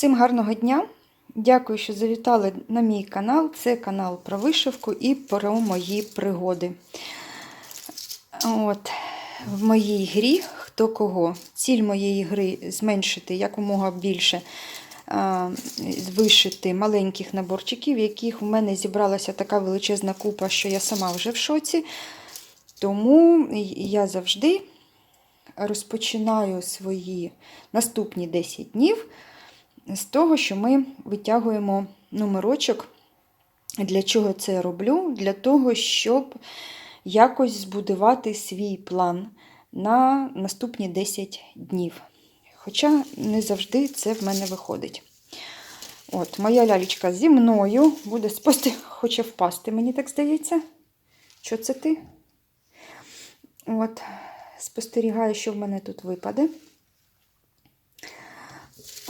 Всім гарного дня! Дякую, що завітали на мій канал. Це канал про вишивку і про мої пригоди. От, В моїй грі хто кого. Ціль моєї гри зменшити якомога більше вишити маленьких наборчиків, яких в мене зібралася така величезна купа, що я сама вже в шоці. Тому я завжди розпочинаю свої наступні 10 днів з того, що ми витягуємо номерочок. Для чого це я роблю? Для того, щоб якось збудувати свій план на наступні 10 днів. Хоча не завжди це в мене виходить. От, Моя лялечка зі мною буде спости, хоче впасти, мені так здається. Що це ти? От, Спостерігаю, що в мене тут випаде.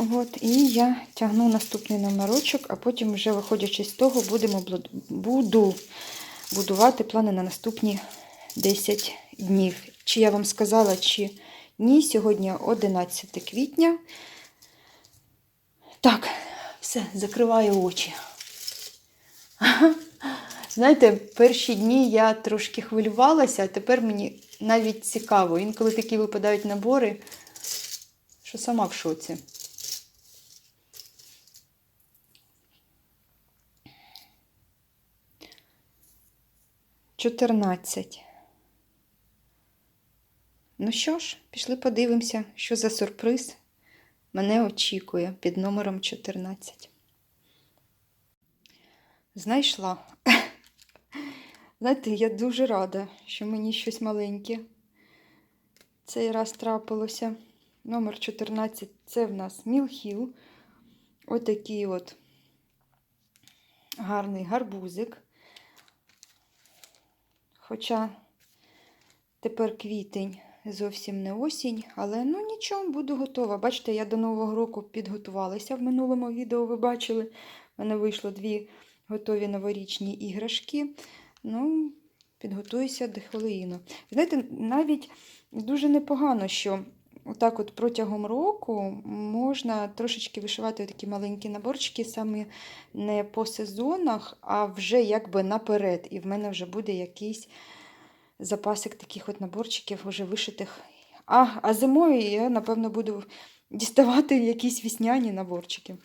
От, І я тягну наступний номерочок, а потім, вже виходячи з того, будемо буду будувати плани на наступні 10 днів. Чи я вам сказала, чи ні, сьогодні 11 квітня. Так, все, закриваю очі. Знаєте, перші дні я трошки хвилювалася, а тепер мені навіть цікаво. Інколи такі випадають набори, що сама в шоці. Чотирнадцять. Ну що ж, пішли подивимося, що за сюрприз мене очікує під номером 14. Знайшла. Знаєте, я дуже рада, що мені щось маленьке цей раз трапилося. Номер 14 це в нас Мілхіл. Отакий от гарний гарбузик. Хоча тепер квітень зовсім не осінь, але ну нічого, буду готова. Бачите, я до Нового року підготувалася. В минулому відео ви бачили, в мене вийшло дві готові новорічні іграшки. Ну, підготуюся до Хеллоїну. Знаєте, навіть дуже непогано, що отак от протягом року можна трошечки вишивати такі маленькі наборчики, саме не по сезонах, а вже якби наперед. І в мене вже буде якийсь запасик таких от наборчиків вже вишитих. А, а зимою я, напевно, буду діставати якісь вісняні наборчики.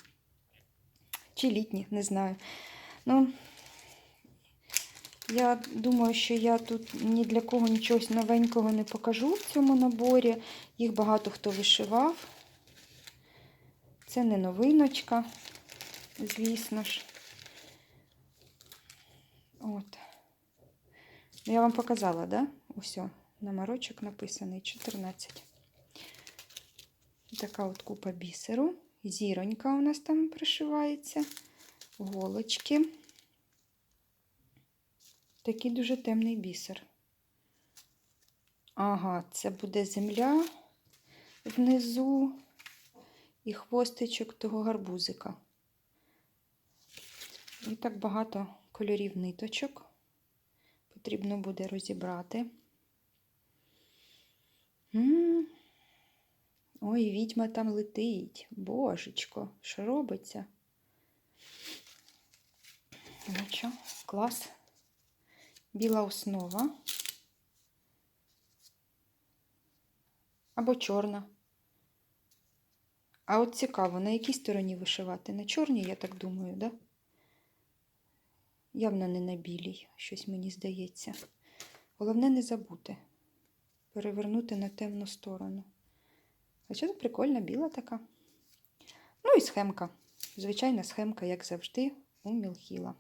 Чи літні, не знаю. Ну, я думаю, що я тут ні для кого нічого новенького не покажу в цьому наборі. Їх багато хто вишивав. Це не новиночка, звісно ж. От. Я вам показала, да? Усе, номерочок написаний 14. Така от купа бісеру. Зіронька у нас там пришивається, голочки. Такий дуже темний бісер. Ага, це буде земля внизу і хвостичок того гарбузика. І так багато кольорів ниточок. Потрібно буде розібрати. М. Ой, відьма там летить. Божечко, що робиться? Ну що, клас біла основа або чорна. А от цікаво, на якій стороні вишивати? На чорній, я так думаю, да? Явно не на білій, щось мені здається. Головне не забути перевернути на темну сторону. Хоча прикольна біла така. Ну і схемка. Звичайна схемка, як завжди, у Мілхіла.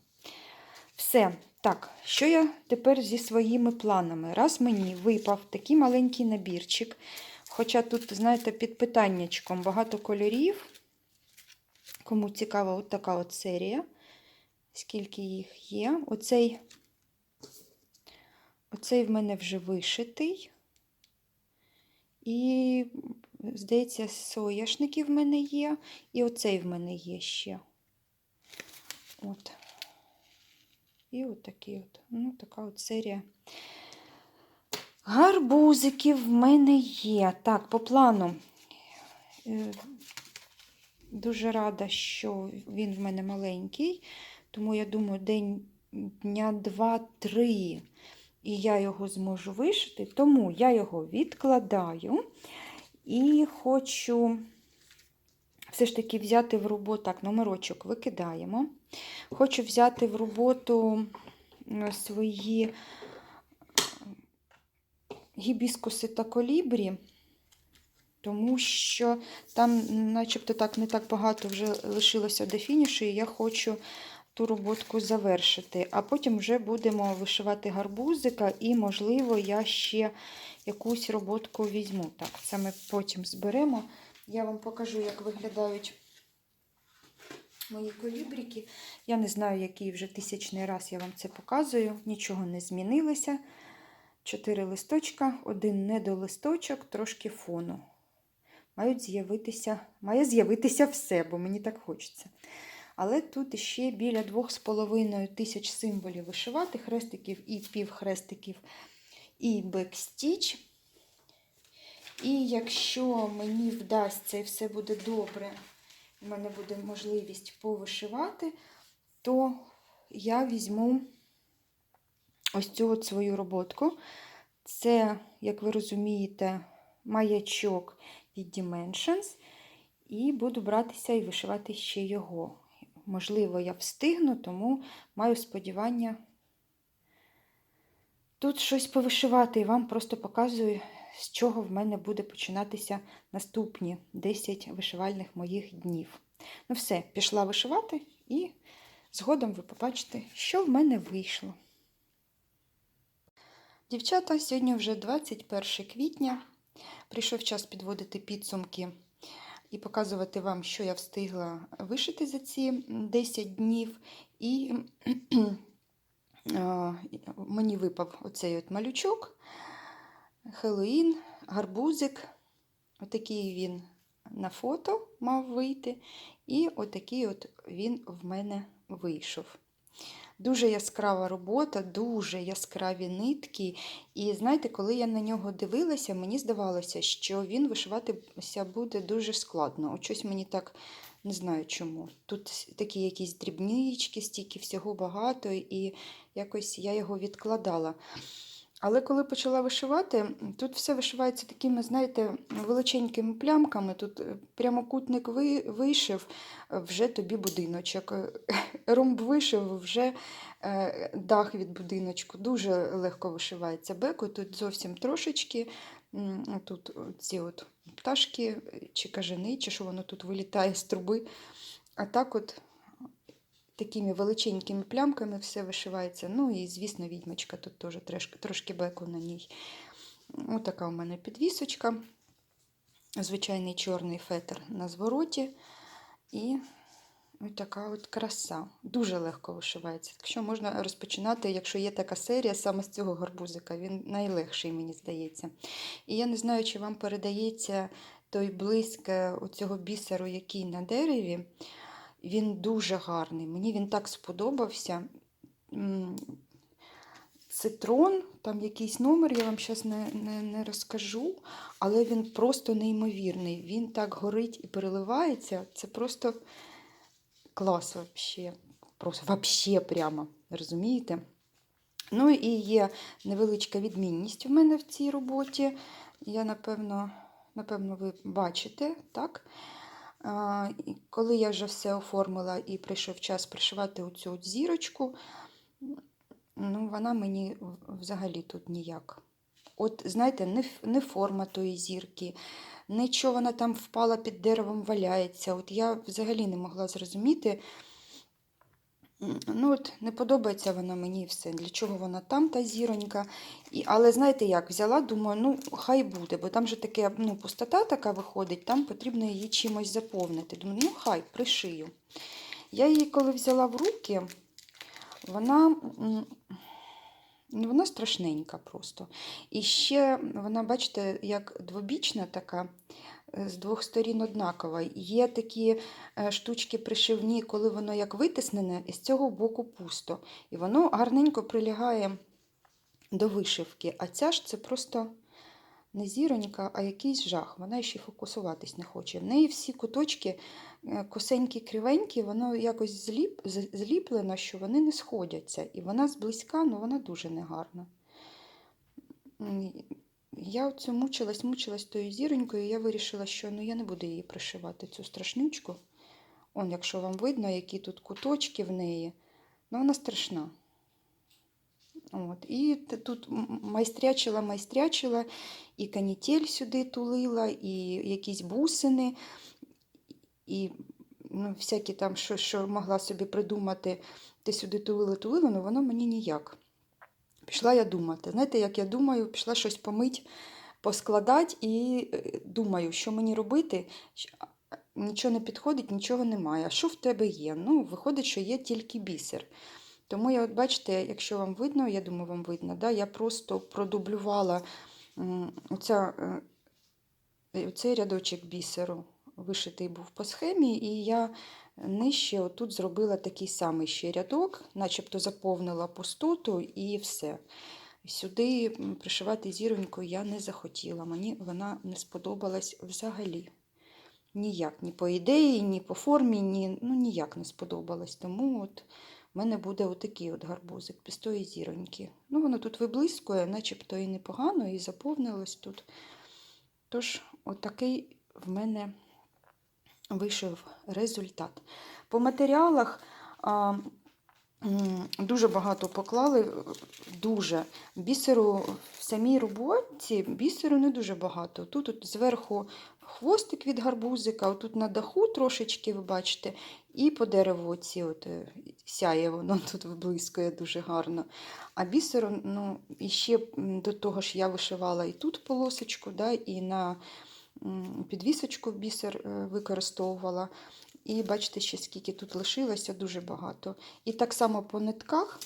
Все. Так, що я тепер зі своїми планами? Раз мені випав такий маленький набірчик, хоча тут, знаєте, під питаннячком багато кольорів. Кому цікава, от така от серія, скільки їх є. Оцей, оцей в мене вже вишитий. І, здається, сояшники в мене є, і оцей в мене є ще. От. І от такі от, ну, така от серія. Гарбузиків в мене є. Так, по плану. Е, дуже рада, що він в мене маленький, тому я думаю, день дня два-три, і я його зможу вишити, тому я його відкладаю і хочу все ж таки взяти в роботу, так, номерочок викидаємо. Хочу взяти в роботу свої е, гібіскуси та колібрі, тому що там, начебто, так не так багато вже лишилося до фінішу, і я хочу ту роботку завершити. А потім вже будемо вишивати гарбузика, і, можливо, я ще якусь роботку візьму. Так, це ми потім зберемо. Я вам покажу, як виглядають мої колібрики. Я не знаю, який вже тисячний раз я вам це показую. Нічого не змінилося. Чотири листочка, один недолисточок, трошки фону. Мають з'явитися, має з'явитися все, бо мені так хочеться. Але тут ще біля 2,5 тисяч символів вишивати, хрестиків і півхрестиків, і бекстіч. І якщо мені вдасться і все буде добре, в мене буде можливість повишивати, то я візьму ось цю от свою роботку. Це, як ви розумієте, маячок від Dimensions. І буду братися і вишивати ще його. Можливо, я встигну, тому маю сподівання тут щось повишивати і вам просто показую, з чого в мене буде починатися наступні 10 вишивальних моїх днів. Ну все, пішла вишивати, і згодом ви побачите, що в мене вийшло. Дівчата, сьогодні вже 21 квітня. Прийшов час підводити підсумки і показувати вам, що я встигла вишити за ці 10 днів. І мені випав оцей от малючок, Хеллоїн, гарбузик. Отакий він на фото мав вийти. І отакий от він в мене вийшов. Дуже яскрава робота, дуже яскраві нитки. І знаєте, коли я на нього дивилася, мені здавалося, що він вишиватися буде дуже складно. От щось мені так не знаю чому. Тут такі якісь дрібнички, стільки всього багато, і якось я його відкладала. Але коли почала вишивати, тут все вишивається такими, знаєте, величенькими плямками. Тут прямокутник вишив, вже тобі будиночок. Ромб вишив, вже дах від будиночку. Дуже легко вишивається беку. Тут зовсім трошечки. Тут ці от пташки, чи кажани, чи що воно тут вилітає з труби. А так от такими величенькими плямками все вишивається. Ну і, звісно, відьмочка тут теж трошки, трошки беку на ній. Ось така у мене підвісочка. Звичайний чорний фетр на звороті. І ось така от краса. Дуже легко вишивається. Якщо можна розпочинати, якщо є така серія, саме з цього гарбузика, він найлегший, мені здається. І я не знаю, чи вам передається той блиск цього бісеру, який на дереві. Він дуже гарний. Мені він так сподобався. Цитрон, там якийсь номер, я вам зараз не, не, не розкажу, але він просто неймовірний. Він так горить і переливається. Це просто клас вообще. Просто вообще прямо, розумієте? Ну і є невеличка відмінність у мене в цій роботі. Я, напевно, напевно, ви бачите, так? Коли я вже все оформила і прийшов час пришивати оцю от зірочку, ну, вона мені взагалі тут ніяк. От, знаєте, не, не форма тої зірки, нічого вона там впала під деревом, валяється. От я взагалі не могла зрозуміти. Ну от Не подобається вона мені все. Для чого вона там, та зіронька. І, Але знаєте як, взяла, думаю, ну хай буде, бо там же таке ну, пустота така виходить, там потрібно її чимось заповнити. Думаю, ну хай пришию. Я її, коли взяла в руки, вона вона страшненька просто. І ще вона, бачите, як двобічна така з двох сторін однакова. Є такі е, штучки пришивні, коли воно як витиснене, і з цього боку пусто. І воно гарненько прилягає до вишивки. А ця ж це просто не зіронька, а якийсь жах. Вона ще фокусуватись не хоче. В неї всі куточки е, косенькі кривенькі, воно якось зліп, зліплено, що вони не сходяться. І вона зблизька, ну вона дуже негарна. Я оцю мучилась, мучилась тою зіронькою, і я вирішила, що ну, я не буду її пришивати, цю страшнючку. Он, якщо вам видно, які тут куточки в неї, ну вона страшна. От. І тут майстрячила, майстрячила, і канітель сюди тулила, і якісь бусини, і ну, всякі там, що, що могла собі придумати, ти сюди тулила, тулила, але воно мені ніяк. Пішла я думати. Знаєте, як я думаю, пішла щось помить, поскладати і е, думаю, що мені робити. Нічого не підходить, нічого немає. А що в тебе є? Ну, виходить, що є тільки бісер. Тому я, от бачите, якщо вам видно, я думаю, вам видно, да, я просто продублювала оця, е, оцей рядочок бісеру. Вишитий був по схемі, і я нижче отут зробила такий самий ще рядок, начебто заповнила пустоту і все. Сюди пришивати зіроньку я не захотіла. Мені вона не сподобалась взагалі. Ніяк, ні по ідеї, ні по формі, ні, ну ніяк не сподобалось. Тому от в мене буде отакий от гарбузик тої зіроньки. Ну, воно тут виблискує, начебто і непогано, і заповнилось тут. Тож, отакий в мене вийшов результат. По матеріалах а, дуже багато поклали, дуже. Бісеру в самій роботі бісеру не дуже багато. Тут от зверху хвостик від гарбузика, тут на даху трошечки, ви бачите, і по дереву оці от е, сяє воно тут виблискує дуже гарно. А бісеру, ну, і ще до того ж я вишивала і тут полосочку, да, і на підвісочку бісер е, використовувала. І бачите, ще скільки тут лишилося, дуже багато. І так само по нитках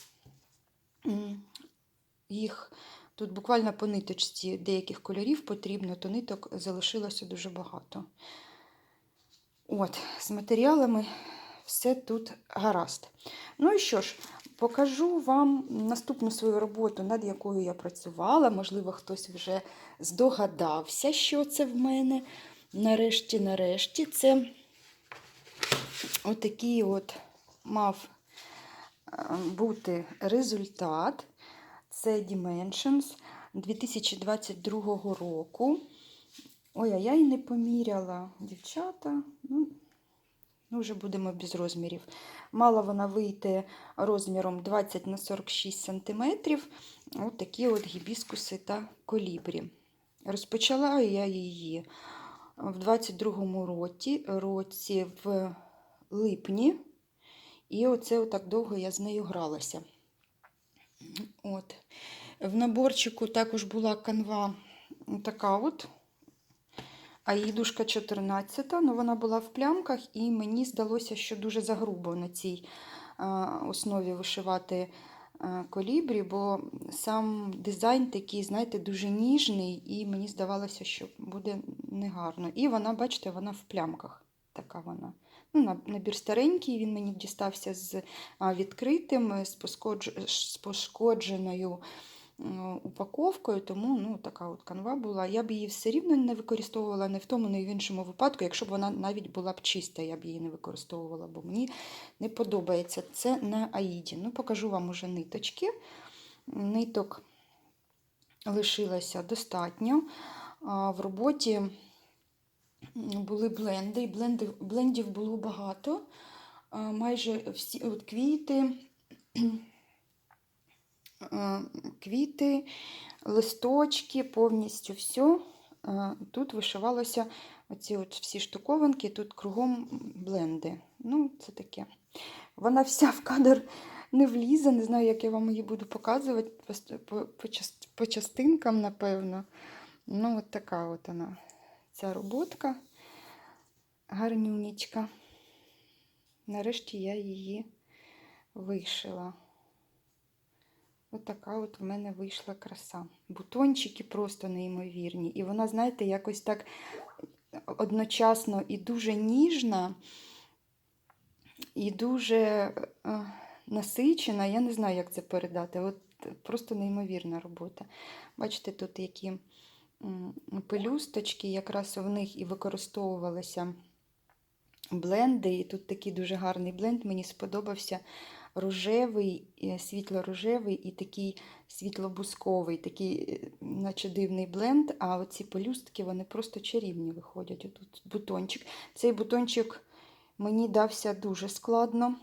їх тут буквально по ниточці деяких кольорів потрібно, то ниток залишилося дуже багато. От, з матеріалами все тут гаразд. Ну і що ж, покажу вам наступну свою роботу, над якою я працювала. Можливо, хтось вже здогадався, що це в мене. Нарешті, нарешті, це отакий от мав е, бути результат. Це Dimensions 2022 року. Ой, а я і не поміряла, дівчата. Ну, ну, вже будемо без розмірів. Мала вона вийти розміром 20 на 46 см. Ось такі от гібіскуси та колібрі. Розпочала я її в 22-му році, році в липні. І оце отак довго я з нею гралася. От. В наборчику також була канва така от, а її дужка 14, але вона була в плямках, і мені здалося, що дуже загрубо на цій основі вишивати колібрі, бо сам дизайн такий, знаєте, дуже ніжний, і мені здавалося, що буде негарно. І вона, бачите, вона в плямках. Така вона. Ну, Набір старенький, він мені дістався з відкритим, з, пошкодженою упаковкою, тому ну, така от канва була. Я б її все рівно не використовувала не в тому, не в іншому випадку. Якщо б вона навіть була б чиста, я б її не використовувала, бо мені не подобається це на аїді. Ну, покажу вам уже ниточки. Ниток лишилося достатньо. В роботі були бленди, і бленди, блендів було багато. Майже всі от квіти, квіти, листочки, повністю все. Тут вишивалося оці от всі штуковинки, тут кругом бленди. Ну, це таке. Вона вся в кадр не влізе, не знаю, як я вам її буду показувати по, по, частинкам, напевно. Ну, от така от вона, ця роботка гарнюнечка. Нарешті я її вишила. От така от в мене вийшла краса. Бутончики просто неймовірні. І вона, знаєте, якось так одночасно і дуже ніжна, і дуже е, насичена. Я не знаю, як це передати. От просто неймовірна робота. Бачите, тут які пелюсточки, якраз в них і використовувалися бленди. І тут такий дуже гарний бленд. Мені сподобався рожевий, е, світло-рожевий і такий світло-бусковий, такий, е, наче дивний бленд. А оці пелюстки вони просто чарівні виходять. Отут бутончик. Цей бутончик мені дався дуже складно.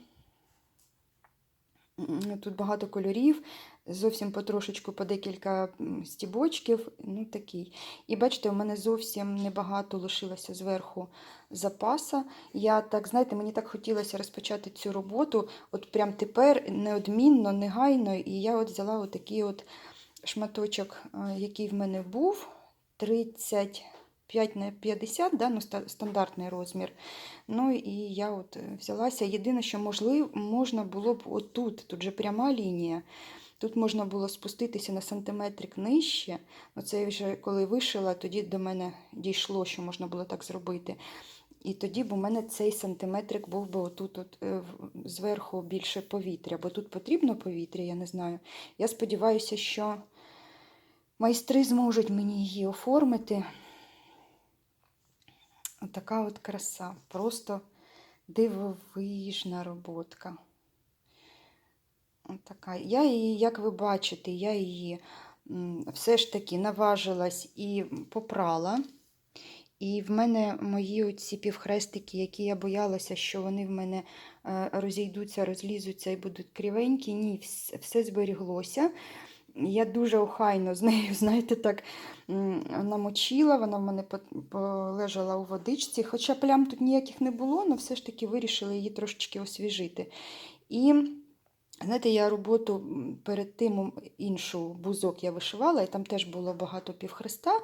Тут багато кольорів, зовсім потрошечку по декілька стібочків. Ну, такий. І бачите, у мене зовсім небагато лишилося зверху запаса. Я так, знаєте, мені так хотілося розпочати цю роботу, от прям тепер неодмінно, негайно. І я от взяла отакий от шматочок, е, який в мене був, 35 на 50, да, ну, стандартний розмір. Ну і я от е, взялася. Єдине, що можливо, можна було б отут, тут же пряма лінія. Тут можна було спуститися на сантиметрик нижче. Оце я вже коли вишила, тоді до мене дійшло, що можна було так зробити. І тоді б у мене цей сантиметрик був би отут от, е, зверху більше повітря, бо тут потрібно повітря, я не знаю. Я сподіваюся, що майстри зможуть мені її оформити. Така от краса. Просто дивовижна роботка. От така. Я її, як ви бачите, я її все ж таки наважилась і попрала. І в мене мої оці півхрестики, які я боялася, що вони в мене е, розійдуться, розлізуться і будуть кривенькі. Ні, все зберіглося. Я дуже охайно з нею, знаєте, так намочила, вона в мене полежала у водичці, хоча плям тут ніяких не було, але все ж таки вирішила її трошечки освіжити. І знаєте, я роботу перед тим іншу бузок я вишивала, і там теж було багато півхреста.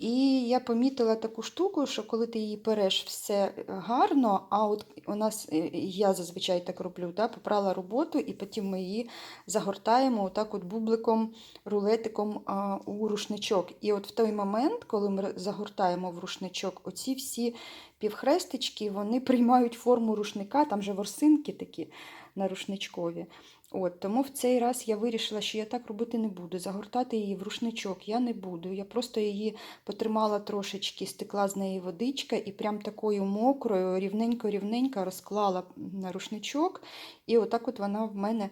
І я помітила таку штуку, що коли ти її переш все гарно, а от у нас, е, я зазвичай так роблю, да, попрала роботу, і потім ми її загортаємо отак от бубликом, рулетиком а, у рушничок. І от в той момент, коли ми загортаємо в рушничок, оці всі півхрестички, вони приймають форму рушника, там же ворсинки такі на рушничкові. От, тому в цей раз я вирішила, що я так робити не буду. Загортати її в рушничок я не буду. Я просто її потримала трошечки, стекла з неї водичка і прям такою мокрою, рівненько-рівненько розклала на рушничок. І отак от вона в мене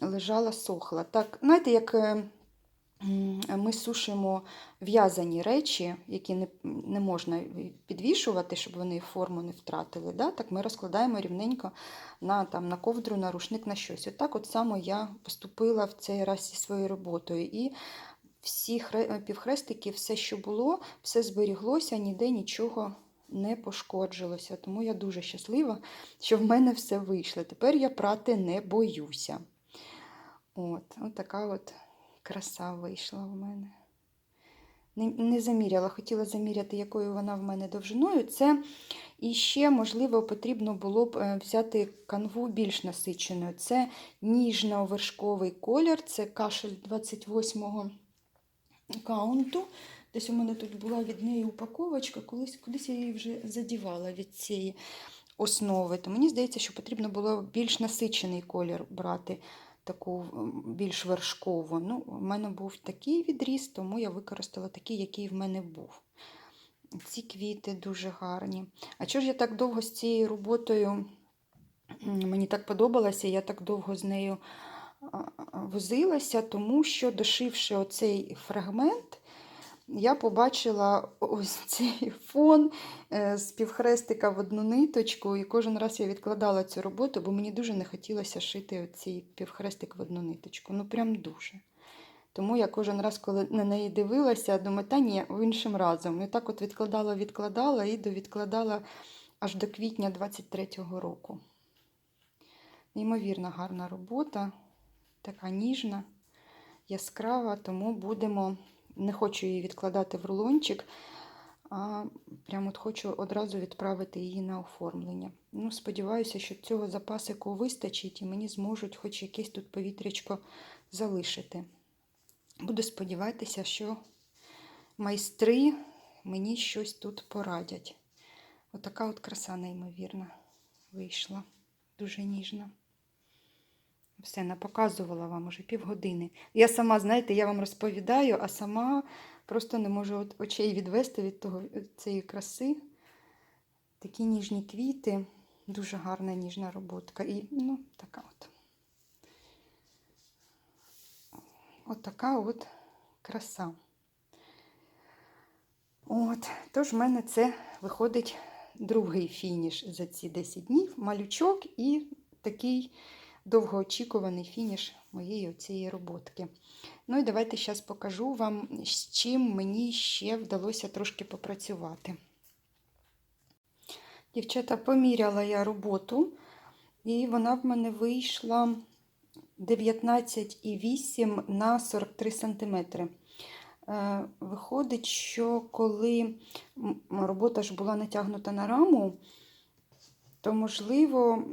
лежала, сохла. Так, знаєте, як е, ми сушимо в'язані речі, які не, не можна підвішувати, щоб вони форму не втратили. Да? Так ми розкладаємо рівненько на, там, на ковдру, на рушник, на щось. Отак от само я поступила в цей раз зі своєю роботою. І всі хре- півхрестики, все, що було, все зберіглося, ніде нічого не пошкоджилося. Тому я дуже щаслива, що в мене все вийшло. Тепер я прати не боюся. От, от така от краса вийшла в мене. Не, не заміряла, хотіла заміряти, якою вона в мене довжиною. Це і ще, можливо, потрібно було б е, взяти канву більш насиченою. Це ніжно-вершковий колір, це кашель 28-го каунту. Десь у мене тут була від неї упаковочка, колись, кудись я її вже задівала від цієї основи. То мені здається, що потрібно було більш насичений колір брати, таку більш вершкову. Ну, у мене був такий відріз, тому я використала такий, який в мене був. Ці квіти дуже гарні. А чого ж я так довго з цією роботою? Мені так подобалося, я так довго з нею возилася, тому що, дошивши оцей фрагмент, я побачила ось цей фон е, з півхрестика в одну ниточку, і кожен раз я відкладала цю роботу, бо мені дуже не хотілося шити цей півхрестик в одну ниточку. Ну, прям дуже. Тому я кожен раз, коли на неї дивилася, думаю, та ні, іншим разом. І так от відкладала, відкладала і довідкладала аж до квітня 23-го року. Неймовірно гарна робота, така ніжна, яскрава, тому будемо. Не хочу її відкладати в рулончик, а прямо от хочу одразу відправити її на оформлення. Ну, сподіваюся, що цього запасику вистачить і мені зможуть хоч якесь тут повітрячко залишити. Буду сподіватися, що майстри мені щось тут порадять. Отака от краса, неймовірна, вийшла. Дуже ніжна. Все, напоказувала вам уже півгодини. Я сама, знаєте, я вам розповідаю, а сама просто не можу очей відвести від того, цієї краси. Такі ніжні квіти, дуже гарна ніжна роботка. І ну, така от. От така от краса. От, тож в мене це виходить другий фініш за ці 10 днів. Малючок і такий довгоочікуваний фініш моєї цієї роботки. Ну і давайте зараз покажу вам, з чим мені ще вдалося трошки попрацювати. Дівчата, поміряла я роботу, і вона в мене вийшла 19,8 на 43 см. Виходить, що коли робота ж була натягнута на раму, то, можливо,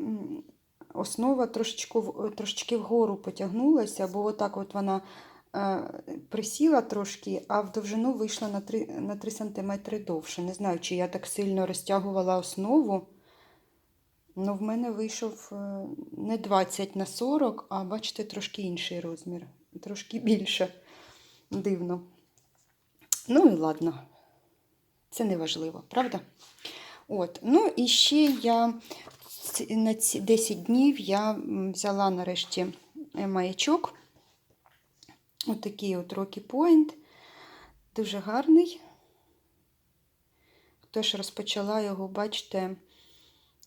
основа трошечки, трошечки вгору потягнулася, бо отак от вона е, присіла трошки, а в довжину вийшла на 3, на 3 см довше. Не знаю, чи я так сильно розтягувала основу. Ну, в мене вийшов е, не 20 на 40, а бачите, трошки інший розмір. Трошки більше. Дивно. Ну і ладно. Це не важливо, правда? От. Ну і ще я на ці 10 днів я взяла нарешті е, маячок. Отакий от Rocky Point. Дуже гарний. Тож розпочала його, бачите,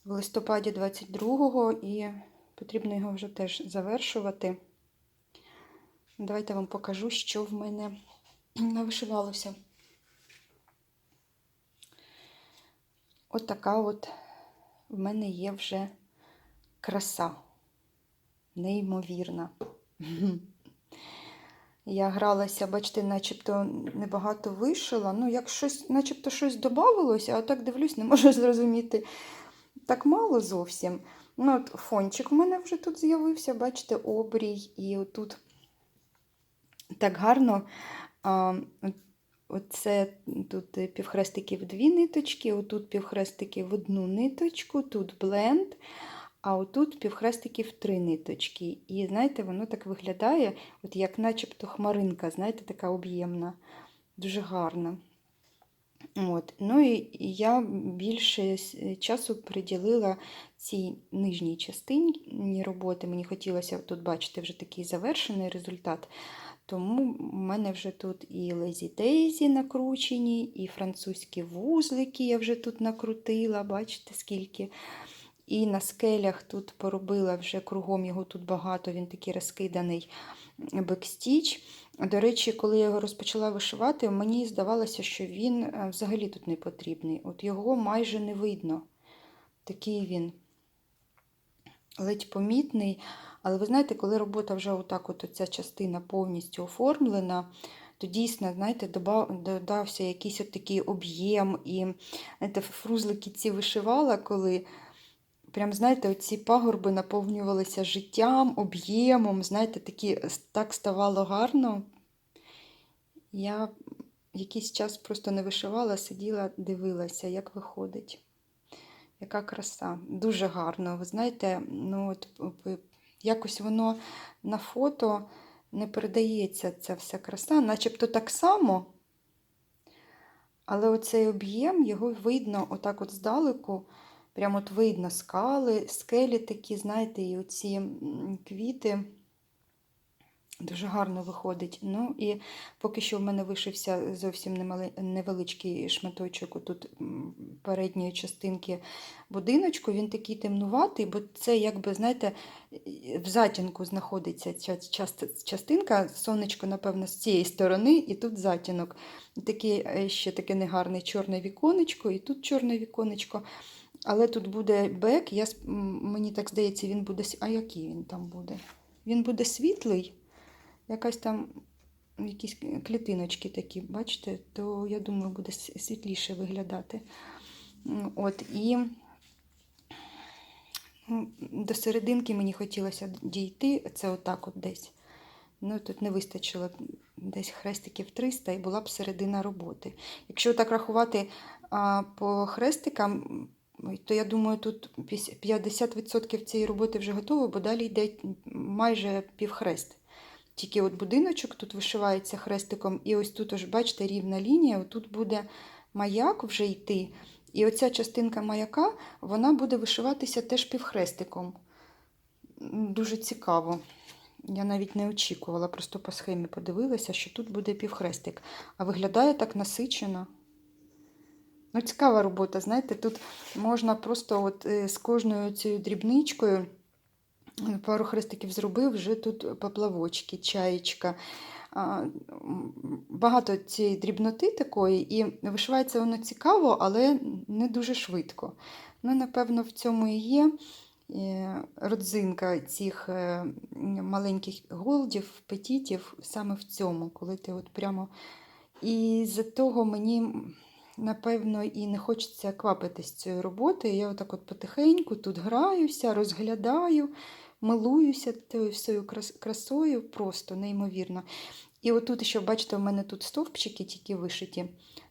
в листопаді 22-го і потрібно його вже теж завершувати. Давайте вам покажу, що в мене навишивалося. От от в мене є вже краса. Неймовірна. Я гралася, бачите, начебто небагато вишила. Ну, як щось, начебто щось додавалося, а так дивлюсь, не можу зрозуміти. Так мало зовсім. Ну, от фончик у мене вже тут з'явився, бачите, обрій, і отут так гарно. А, Оце тут півхрестики в дві ниточки, отут півхрестики в одну ниточку, тут бленд, а отут півхрестики в три ниточки. І знаєте, воно так виглядає, от як начебто хмаринка, знаєте, така об'ємна, дуже гарна. От. Ну і я більше часу приділила цій нижній частині роботи. Мені хотілося тут бачити вже такий завершений результат. Тому в мене вже тут і Лезі Дейзі накручені, і французькі вузлики я вже тут накрутила, бачите, скільки. І на скелях тут поробила вже кругом його тут багато, він такий розкиданий бекстіч. До речі, коли я його розпочала вишивати, мені здавалося, що він е, взагалі тут не потрібний. От його майже не видно. Такий він ледь помітний. Але ви знаєте, коли робота вже отак, от ця частина повністю оформлена, то дійсно, знаєте, додався якийсь от такий об'єм. І знаєте, фрузлики ці вишивала, коли прям, знаєте, оці пагорби наповнювалися життям, об'ємом, знаєте, такі, так ставало гарно. Я якийсь час просто не вишивала, сиділа, дивилася, як виходить. Яка краса. Дуже гарно. Ви знаєте, ну от якось воно на фото не передається ця вся краса, начебто так само. Але оцей об'єм, його видно отак от здалеку, прямо от видно скали, скелі такі, знаєте, і оці квіти. Дуже гарно виходить. Ну і поки що в мене вишився зовсім невеличкий шматочок тут передньої частинки будиночку. Він такий темнуватий, бо це, якби, знаєте, в затінку знаходиться ця частинка. Сонечко, напевно, з цієї сторони, і тут затінок. Такий е, ще таке негарне чорне віконечко, і тут чорне віконечко. Але тут буде бек, я, мені так здається, він буде. А який він там буде? Він буде світлий якась там якісь клітиночки такі, бачите, то я думаю, буде світліше виглядати. От, і ну, до серединки мені хотілося дійти, це отак от десь. Ну, тут не вистачило десь хрестиків 300 і була б середина роботи. Якщо так рахувати а, по хрестикам, то я думаю, тут 50% цієї роботи вже готово, бо далі йде майже півхрест. Тільки от будиночок тут вишивається хрестиком, і ось тут, ось, бачите, рівна лінія, тут буде маяк вже йти. І оця частинка маяка вона буде вишиватися теж півхрестиком. Дуже цікаво. Я навіть не очікувала, просто по схемі подивилася, що тут буде півхрестик. А виглядає так насичено. Ну, цікава робота, знаєте, тут можна просто от е, з кожною цією дрібничкою пару хрестиків зробив, вже тут поплавочки, чаєчка. Багато цієї дрібноти такої, і вишивається воно цікаво, але не дуже швидко. Ну, напевно, в цьому і є е, родзинка цих е, маленьких голдів, петітів, саме в цьому, коли ти от прямо. І з-за того мені, напевно, і не хочеться квапитись цієї роботи. Я отак от потихеньку тут граюся, розглядаю, милуюся всією красою, просто неймовірно. І отут ще, бачите, у мене тут стовпчики тільки вишиті.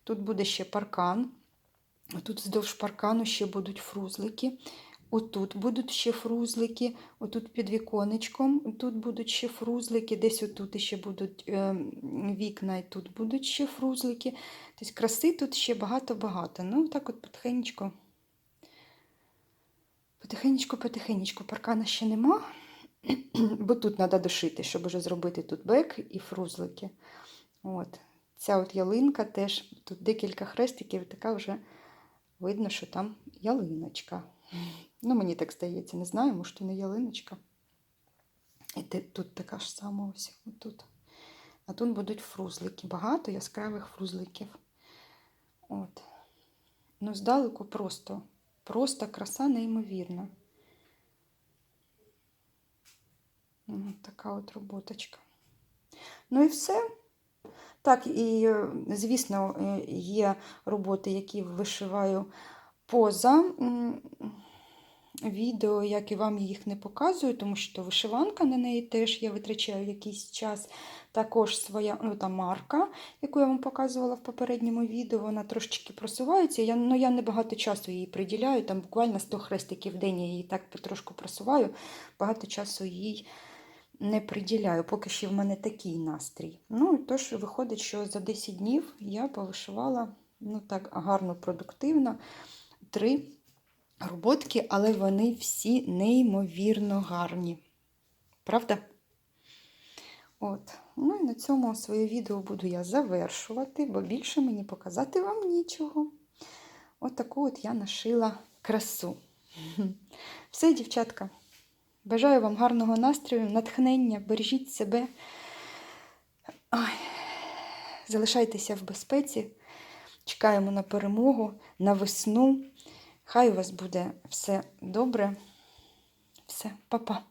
Тут буде ще паркан. Тут вздовж паркану ще будуть фрузлики. Отут будуть ще фрузлики, отут під віконечком, тут будуть ще фрузлики, десь отут ще будуть е, вікна, і тут будуть ще фрузлики. Тобто краси тут ще багато-багато. Ну, так от потихенечку. Потихенечку, потихенечку. Паркана ще нема, бо тут треба дошити, щоб вже зробити тут бек і фрузлики. От. Ця от ялинка теж, тут декілька хрестиків, така вже видно, що там ялиночка. Ну, мені так здається, не знаю, може, то не ялиночка. І тут така ж сама ось тут. А тут будуть фрузлики. Багато яскравих фрузликів. От. Ну, здалеку просто, просто краса неймовірна. Ну, така от роботочка. Ну і все. Так, і, е, звісно, е, є роботи, які вишиваю поза відео, як і вам їх не показую, тому що вишиванка на неї теж я витрачаю якийсь час. Також своя ну, та марка, яку я вам показувала в попередньому відео, вона трошечки просувається. Я, ну, я не багато часу їй приділяю, там буквально 100 хрестиків в день я її так потрошку просуваю, багато часу їй не приділяю, поки що в мене такий настрій. Ну, тож виходить, що за 10 днів я повишивала ну так гарно, продуктивно три роботки, але вони всі неймовірно гарні. Правда? От. Ну і на цьому своє відео буду я завершувати, бо більше мені показати вам нічого. От таку от я нашила красу. Все, дівчатка. Бажаю вам гарного настрою, натхнення, бережіть себе. Ой. Залишайтеся в безпеці. Чекаємо на перемогу, на весну. Хай у вас буде все добре. Все, па-па.